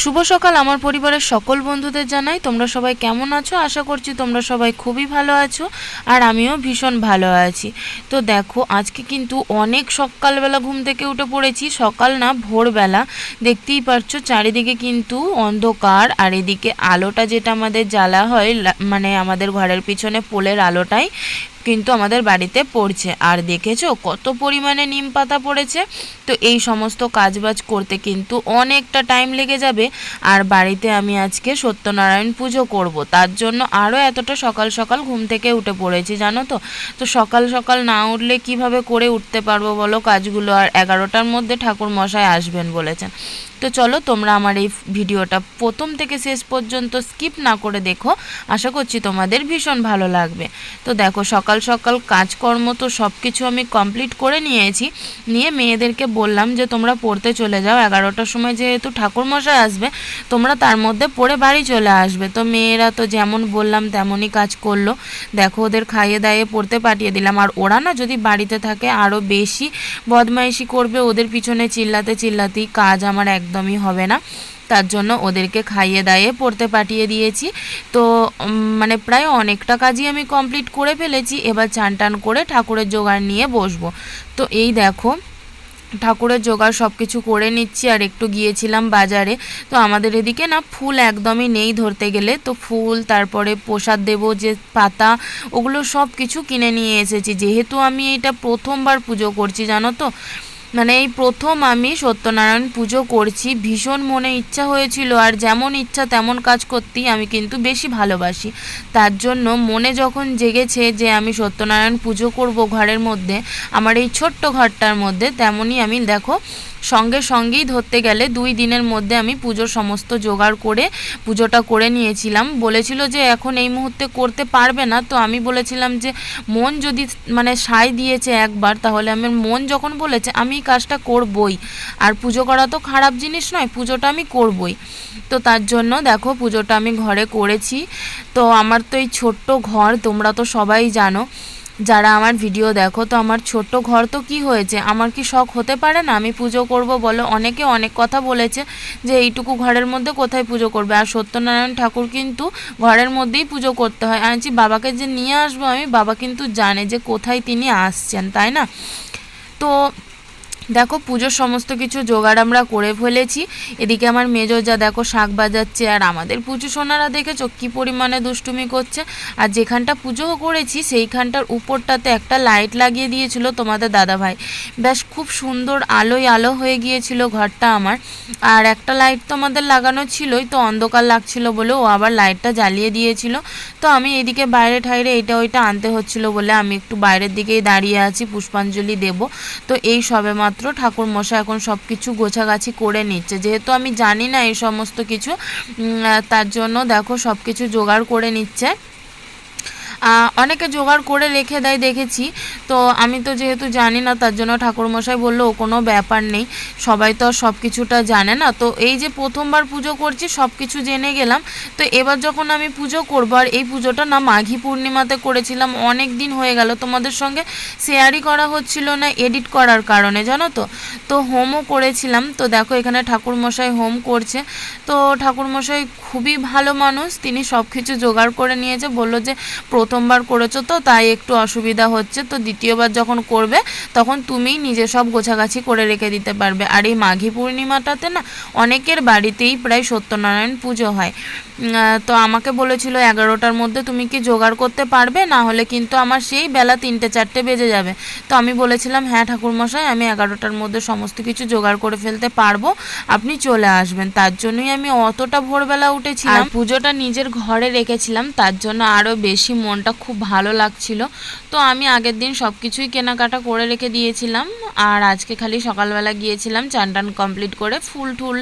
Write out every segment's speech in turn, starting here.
শুভ সকাল আমার পরিবারের সকল বন্ধুদের জানাই। তোমরা সবাই কেমন আছো? আশা করছি তোমরা সবাই খুবই ভালো আছো আর আমিও ভীষণ ভালো আছি। তো দেখো, আজকে কিন্তু অনেক সকালবেলা ঘুম থেকে উঠে পড়েছি। সকাল না, ভোরবেলা। দেখতেই পারছ, চারিদিকে কিন্তু অন্ধকার আর এদিকে আলোটা যেটা আমাদের জ্বালা হয় মানে আমাদের ঘরের পিছনে পোলের আলোটাই কিন্তু আমাদের বাড়িতে পড়ছে। আর দেখেছ কত পরিমাণে নিম পাতা পড়েছে? তো এই সমস্ত কাজবাজ করতে কিন্তু অনেকটা টাইম লেগে যাবে। আর বাড়িতে আমি আজকে সত্যনারায়ণ পুজো করব। তার জন্য আরও এতটা সকাল সকাল ঘুম থেকে উঠে পড়েছি, জানো তো? তো সকাল সকাল না উঠলে কীভাবে করে উঠতে পারব বলো? কাজগুলো আর এগারোটার মধ্যে ঠাকুর মশাই আসবেন বলেছেন। তো চলো তোমরা আমার এই ভিডিওটা প্রথম থেকে শেষ পর্যন্ত স্কিপ না করে দেখো। আশা করছি তোমাদের ভীষণ ভালো লাগবে। তো দেখো, সকাল সকাল কাজকর্ম তো সব কিছু আমি কমপ্লিট করে নিয়েছি। নিয়ে মেয়েদেরকে বললাম যে, তোমরা পড়তে চলে যাও, এগারোটার সময় যেহেতু ঠাকুরমশাই আসবে, তোমরা তার মধ্যে পড়ে বাড়ি চলে আসবে। তো মেয়েরা তো যেমন বললাম, তেমনই কাজ করল। দেখো, ওদের খাইয়ে দাইয়ে পড়তে পাঠিয়ে দিলাম। আর ওরা না যদি বাড়িতে থাকে আরও বেশি বদমাইশি করবে, ওদের পিছনে চিল্লাতে চিল্লাতেই কাজ আমার একদমই হবে না। তার জন্য ওদেরকে খাইয়ে দাইয়ে পড়তে পাঠিয়ে দিয়েছি। তো মানে প্রায় অনেকটা কাজই আমি কমপ্লিট করে ফেলেছি। এবার চান টান করে ঠাকুরের জোগাড় নিয়ে বসবো। তো এই দেখো, ঠাকুরের জোগাড় সব কিছু করে নিচ্ছি। আর একটু গিয়েছিলাম বাজারে। তো আমাদের এদিকে না ফুল একদমই নেই ধরতে গেলে। তো ফুল, তারপরে প্রসাদ দেব, যে পাতা, ওগুলো সব কিছু কিনে নিয়ে এসেছি। যেহেতু আমি এটা প্রথমবার পুজো করছি, জানো তো? মানে এই প্রথম আমি সত্যনারায়ণ পুজো করছি, ভীষণ মনে ইচ্ছা হয়েছিল আর যেমন ইচ্ছা তেমন কাজ করতেই আমি কিন্তু বেশি ভালোবাসি। তার জন্য মনে যখন জেগেছে যে আমি সত্যনারায়ণ পুজো করব ঘরের মধ্যে, আমার এই ছোট্ট ঘরটার মধ্যে, তেমনই আমি দেখো সঙ্গে সঙ্গেই ধরতে গেলে দুই দিনের মধ্যে আমি পুজোর সমস্ত জোগাড় করে পুজোটা করে নিয়েছিলাম। বলেছিল যে এখন এই মুহূর্তে করতে পারবে না। তো আমি বলেছিলাম যে, মন যদি মানে সায় দিয়েছে একবার, তাহলে আমার মন যখন বলেছে, আমি এই কাজটা করবই। আর পুজো করা তো খারাপ জিনিস নয়, পুজোটা আমি করবই। তো তার জন্য দেখো, পুজোটা আমি ঘরে করেছি। তো আমার তো এই ছোট্ট ঘর, তোমরা তো সবাই জানো। যারা আমার ভিডিও দেখো তো আমার ছোট্ট ঘর তো কি হয়েছে? আমার কি শখ হতে পারে না? আমি পুজো করব বলো অনেকে অনেক কথা বলেছে যে এইটুকু ঘরের মধ্যে কোথায় পুজো করবে? আর সত্যনারায়ণ ঠাকুর কিন্তু ঘরের মধ্যেই পুজো করতে হয়। বলছি, বাবাকে যে নিয়ে আসব আমি বাবা কিন্তু জানে যে কোথায় তিনি আসছেন তাই না? তো দেখো, পুজোর সমস্ত কিছু জোগাড় আমরা করে ফেলেছি। এদিকে আমার মেজো যা, দেখো, শাক বাজাচ্ছে আর আমাদের পুজো সোনারা দেখেছ কী পরিমাণে দুষ্টুমি করছে। আর যেখানটা পুজো করেছি, সেইখানটার উপরটাতে একটা লাইট লাগিয়ে দিয়েছিল তোমাদের দাদাভাই। বেশ খুব সুন্দর আলোয় আলো হয়ে গিয়েছিল ঘরটা আমার। আর একটা লাইট তো আমাদের লাগানো ছিলই, তো অন্ধকার লাগছিল বলে ও আবার লাইটটা জ্বালিয়ে দিয়েছিল। তো আমি এদিকে বাইরে ঠাইরে এটা ওইটা আনতে হচ্ছিল বলে আমি একটু বাইরের দিকেই দাঁড়িয়ে আছি, পুষ্পাঞ্জলি দেব। তো এই সবে মাত্র ঠাকুর মশা এখন সব কিছু গোছাগাছি করে নিচ্ছে। যেহেতু আমি জানি না এই সমস্ত কিছু তার জন্য দেখো সব কিছু জোগাড় করে নিচ্ছে। অনেকে জোগাড় করে রেখে দেয়, দেখেছি। তো আমি তো যেহেতু জানি না, তার জন্য ঠাকুরমশাই বলল, ও কোনো ব্যাপার নেই। সবাই তো আর সব কিছুটা জানে না। তো এই যে প্রথমবার পুজো করছি সব কিছু জেনে গেলাম। তো এবার যখন আমি পুজো করব, আর এই পুজোটা না মাঘী পূর্ণিমাতে করেছিলাম, অনেক দিন হয়ে গেল। তোমাদের সঙ্গে শেয়ারই করা হচ্ছিল না, এডিট করার কারণে, জানো তো? তো হোমও করেছিলাম। তো দেখো, এখানে ঠাকুরমশাই হোম করছে। তো ঠাকুরমশাই খুবই ভালো মানুষ, তিনি সব কিছু জোগাড় করে নিয়েছে। বলল যে প্রথমবার করেছ তো, তাই একটু অসুবিধা হচ্ছে। তো দ্বিতীয়বার যখন করবে, তখন তুমিই নিজে সব গোছাগাছি করে রেখে দিতে পারবে। আর এই মাঘী পূর্ণিমাটাতে না, অনেকের বাড়িতেই প্রায় সত্যনারায়ণ পুজো হয়। তো আমাকে বলেছিল এগারোটার মধ্যে তুমি কি জোগাড় করতে পারবে? না হলে কিন্তু আমার সেই বেলা তিনটে, চারটে বেজে যাবে। তো আমি বলেছিলাম হ্যাঁ ঠাকুরমশাই, আমি এগারোটার মধ্যে সমস্ত কিছু জোগাড় করে ফেলতে পারব। আপনি চলে আসবেন। তার জন্যই আমি অতটা ভোরবেলা উঠেছিলাম। পুজোটা নিজের ঘরে রেখেছিলাম, তার জন্য আরও বেশি মনটা খুব ভালো লাগছিল। তো আমি আগের দিন সব কিছুই কেনাকাটা করে রেখে দিয়েছিলাম। আর আজকে খালি সকালবেলা গিয়েছিলাম চান টান কমপ্লিট করে ফুল টুল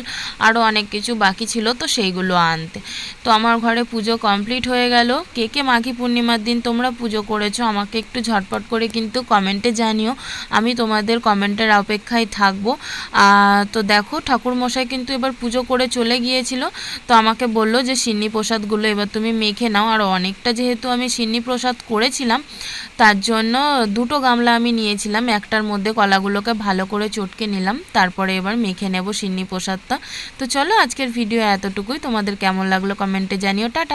আরও অনেক কিছু বাকি ছিল, তো সেইগুলো আনতে। তো আমার ঘরে পুজো কমপ্লিট হয়ে গেল। কে কে মাঘী পূর্ণিমার দিন তোমরা পুজো করেছ, আমাকে একটু ঝটপট করে কিন্তু কমেন্টে জানিও। আমি তোমাদের কমেন্টের অপেক্ষায় থাকব। তো দেখো ঠাকুর মশাই কিন্তু এবার পুজো করে চলে গিয়েছিল। তো আমাকে বলল যে সিন্নি প্রসাদগুলো এবার তুমি মেখে নাও। আর অনেকটা যেহেতু আমি সিন্নি প্রসাদ করেছিলাম, তার জন্য দুটো গামলা আমি নিয়েছিলাম। একটার মধ্যে কলাগুলোকে ভালো করে চটকে নিলাম, তারপরে এবার মেখে নেব সিন্নি প্রসাদটা তো চলো আজকের ভিডিও এতটুকুই। তোমাদের কেমন লাগল কমেন্টে জানিও। টাটা!